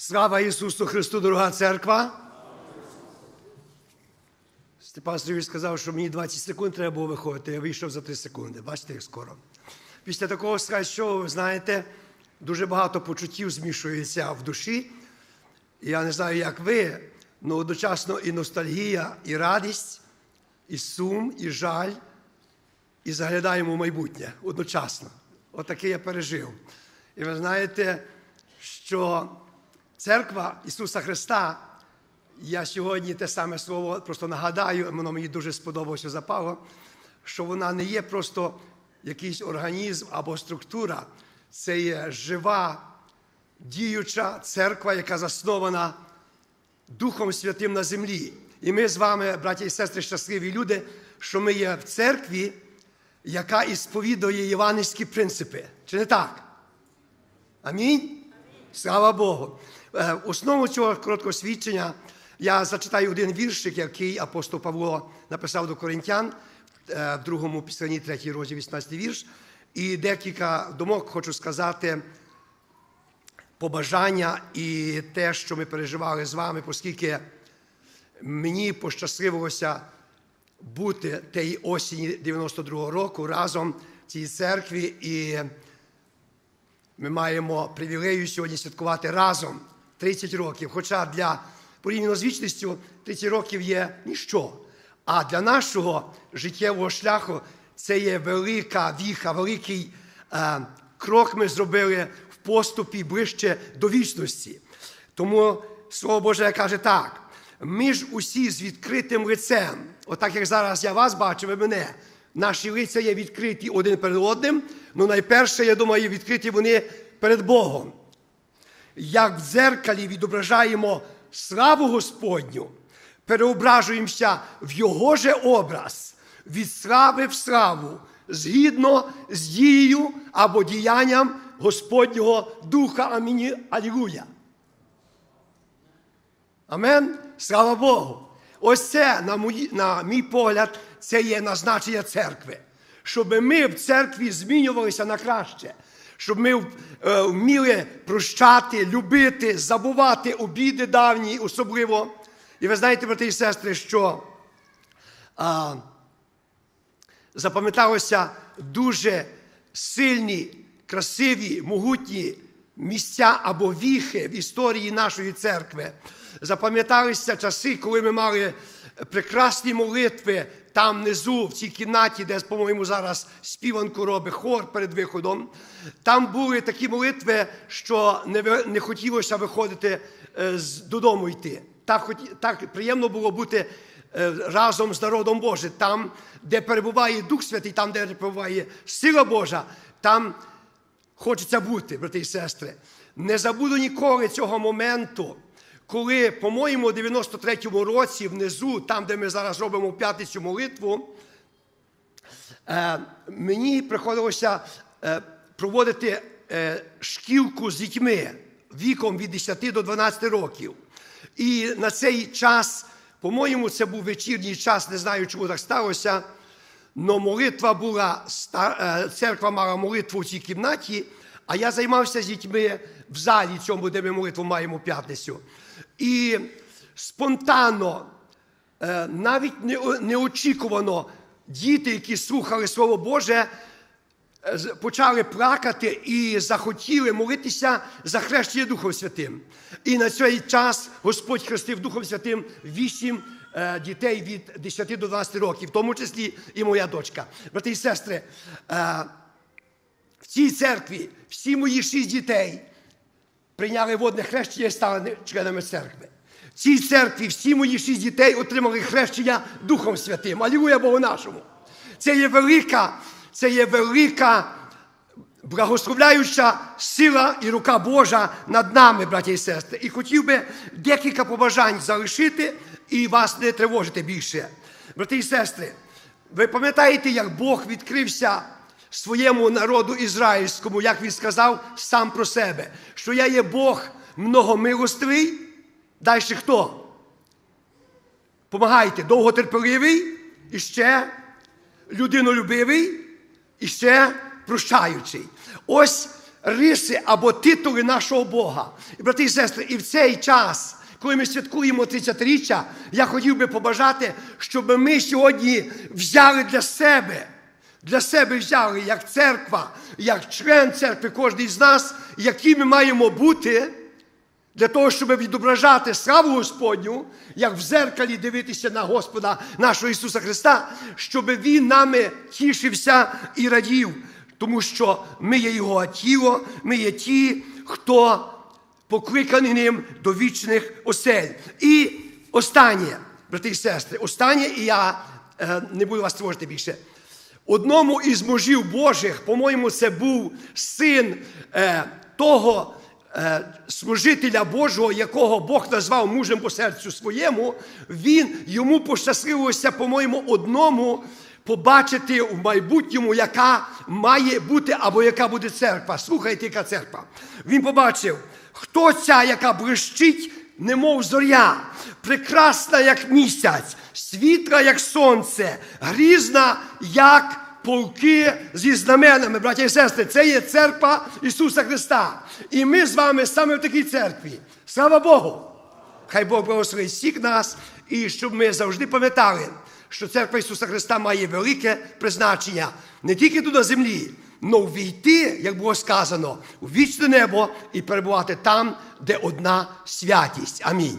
Слава Ісусу Христу, дорога церква. Степан Сергійович сказав, що мені 20 секунд треба було виходити. Я вийшов за 3 секунди. Бачите, як скоро. Після такого сказати, що ви знаєте, дуже багато почуттів змішується в душі. Я не знаю, як ви, але одночасно і ностальгія, і радість, і сум, і жаль, і заглядаємо в майбутнє одночасно. Отаке я пережив. І ви знаєте, що церква Ісуса Христа, я сьогодні те саме слово просто нагадаю, воно мені дуже сподобалося запало, що вона не є просто якийсь організм або структура, це є жива, діюча церква, яка заснована Духом Святим на землі. І ми з вами, браті і сестри, щасливі люди, що ми є в церкві, яка ісповідує євангельські принципи. Чи не так? Амінь? Слава Богу. Е, Основу цього короткого свідчення я зачитаю один віршик, який апостол Павло написав до Коринтян е, в другому післанні, третій розділ, 18 вірш. І декілька думок хочу сказати побажання і те, що ми переживали з вами, оскільки мені пощасливилося бути тієї осені 92-го року разом в цій церкві, і ми маємо привілею сьогодні святкувати разом 30 років. Хоча для порівняно з вічністю 30 років є ніщо. А для нашого життєвого шляху це є велика віха, великий е, крок ми зробили в поступі ближче до вічності. Тому Слово Боже каже так: ми ж усі з відкритим лицем, отак як зараз я вас бачу, ви мене. Наші лиця є відкриті один перед одним, ну найперше, я думаю, відкриті вони перед Богом. Як в дзеркалі відображаємо славу Господню, переображуємося в Його же образ, від слави в славу, згідно з дією або діянням Господнього Духа. Амінь. Алілуя. Амен. Слава Богу. Ось це, на, мої, на мій погляд, це є назначення церкви. Щоб ми в церкві змінювалися на краще, щоб ми е, вміли прощати, любити, забувати обіди давні, особливо. І ви знаєте, брати і сестри, що а, запам'яталося дуже сильні, красиві, могутні місця або віхи в історії нашої церкви. Запам'яталися часи, коли ми мали прекрасні молитви там внизу, в цій кімнаті, де, по-моєму, зараз співанку робить хор перед виходом. Там були такі молитви, що не, не хотілося виходити е, додому йти. Так, так приємно було бути е, разом з народом Божим. Там, де перебуває Дух Святий, там, де перебуває сила Божа, там хочеться бути, брати і сестри. Не забуду ніколи цього моменту, коли, по-моєму, у 93-му році внизу, там, де ми зараз робимо п'ятницю молитву, е, мені приходилося е, проводити е, шкілку з дітьми віком від 10 до 12 років. І на цей час, по-моєму, це був вечірній час, не знаю, чому так сталося. Но молитва була, церква мала молитву в цій кімнаті, а я займався з дітьми в залі цьому, де ми молитву маємо п'ятницю. І спонтанно, навіть неочікувано, діти, які слухали Слово Боже, почали плакати і захотіли молитися за хрещення Духом Святим. І на цей час Господь хрестив Духом Святим вісім дітей від 10 до 12 років, в тому числі і моя дочка. Брати і сестри, в цій церкві всі мої шість дітей прийняли водне хрещення і стали членами церкви. В цій церкві всі мої шість дітей отримали хрещення Духом Святим. Алілуя Богу нашому. Це є велика, це є велика благословляюча сила і рука Божа над нами, браті і сестри. І хотів би декілька побажань залишити і вас не тривожити більше. Брати і сестри, ви пам'ятаєте, як Бог відкрився своєму народу ізраїльському, як він сказав сам про себе, що я є Бог многомилостивий. Далі хто? Помагайте, довготерпеливий, і ще людинолюбивий, і ще прощаючий. Ось риси або титули нашого Бога. І, брати і сестри, і в цей час, коли ми святкуємо 30-річчя, я хотів би побажати, щоб ми сьогодні взяли для себе, для себе взяли як церква, як член церкви, кожен з нас, які ми маємо бути для того, щоб відображати славу Господню, як в зеркалі дивитися на Господа нашого Ісуса Христа, щоб Він нами тішився і радів, тому що ми є Його тіло, ми є ті, хто покликаний ним до вічних осель. І останнє, брати і сестри, останнє, і я е, не буду вас тривожити більше. Одному із мужів Божих, по-моєму, це був син е, того е, служителя Божого, якого Бог назвав мужем по серцю своєму. Він йому пощасливилося, по-моєму, одному побачити в майбутньому, яка має бути або яка буде церква. Слухайте, яка церква. Він побачив, хто ця, яка блищить, немов зоря, прекрасна, як місяць, світла, як сонце, грізна, як полки зі знаменами, браті і сестри, це є церква Ісуса Христа. І ми з вами саме в такій церкві. Слава Богу! Хай Бог благословить всіх нас, і щоб ми завжди пам'ятали, що церква Ісуса Христа має велике призначення не тільки тут на землі, але війти, як було сказано, у вічне небо і перебувати там, де одна святість. Амінь.